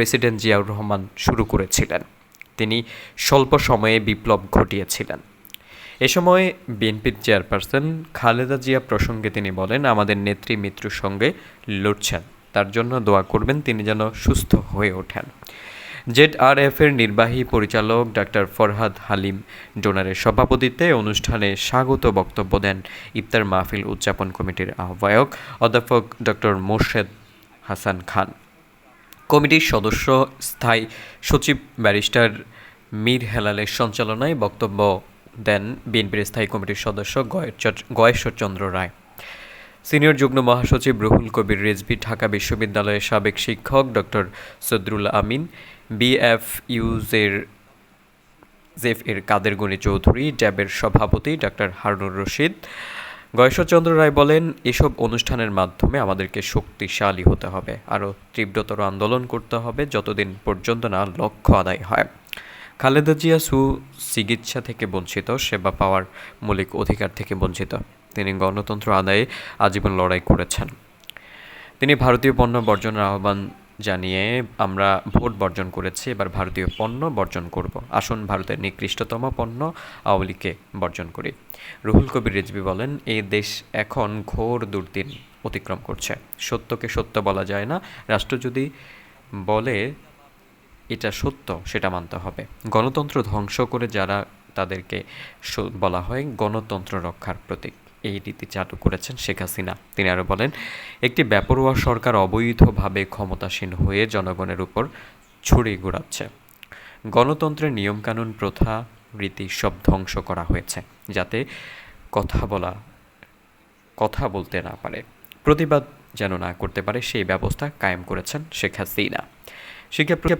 President Ziaur Rahman শুরু করেছিলেন। তিনি স্বল্প সময়ে বিপ্লব ঘটিয়েছিলেন। এ সময় বিএনপির চেয়ারপারসন খালেদা জিয়া প্রসঙ্গে তিনি বলেন, আমাদের নেত্রী মৃত্যুর সঙ্গে লড়ছেন। তার জন্য দোয়া করবেন, তিনি যেন সুস্থ হয়ে ওঠেন। জেড আর এর নির্বাহী পরিচালক ডাক্তার ফরহাদ হালিম ডোনারের সভাপতিত্বে অনুষ্ঠানে স্বাগত বক্তব্য দেন ইফতার মাহফিল উদযাপন কমিটির আহ্বায়ক অধ্যাপক ডক্টর মোর্শেদ হাসান খান। কমিটির সদস্য, স্থায়ী সচিব ব্যারিস্টার মীর হেলালের সঞ্চালনায় বক্তব্য দেন বিএনপির স্থায়ী কমিটির সদস্য গয়েশ্বর- গয়েশ্বরচন্দ্র রায়। সিনিয়র যুগ্ম মহাসচিব রুহুল কবির রিজভি, ঢাকা বিশ্ববিদ্যালয়ের সাবেক শিক্ষক ডক্টর সদরুল আমিন, বিএফইউজের জেফ এর কাদের গনি চৌধুরী ড্যাবের সভাপতি ডক্টর হারুনুর রশিদ গয়েশ্বরচন্দ্র রায় বলেন, এসব অনুষ্ঠানের মাধ্যমে আমাদেরকে শক্তিশালী হতে হবে, আরও তীব্রতর আন্দোলন করতে হবে যতদিন পর্যন্ত না লক্ষ্য আদায় হয়। খালেদা জিয়া সু চিকিৎসা থেকে বঞ্চিত, সেবা পাওয়ার মৌলিক অধিকার থেকে বঞ্চিত। তিনি গণতন্ত্র আদায়ে আজীবন লড়াই করেছেন। তিনি ভারতীয় পণ্য বর্জনের আহ্বান জানিয়ে আমরা ভোট বর্জন করেছি, এবার ভারতীয় পণ্য বর্জন করব। আসুন ভারতের নিকৃষ্টতম পণ্য আওয়ামী লীগকে বর্জন করি। রুহুল কবির রিজভি বলেন এই দেশ এখন ঘোর দুর্দিন অতিক্রম করছে। সত্যকে সত্য বলা যায় না। রাষ্ট্র যদি বলে এটা সত্য, সেটা মানতে হবে। গণতন্ত্র ধ্বংস করে যারা তাদেরকে বলা হয় গণতন্ত্র রক্ষার প্রতীক। এই রীতি চালু করেছেন শেখ হাসিনা। তিনি আরও বলেন, একটি বেপরোয়া সরকার অবৈধভাবে ক্ষমতাসীন হয়ে জনগণের উপর ছুরি ঘোরাচ্ছে। গণতন্ত্রের নিয়মকানুন প্রথা রীতি সব ধ্বংস করা হয়েছে, যাতে কথা বলা, কথা বলতে না পারে। প্রতিবাদ যেন না করতে পারে, সেই ব্যবস্থা কায়েম করেছেন শেখ হাসিনা। শিক্ষা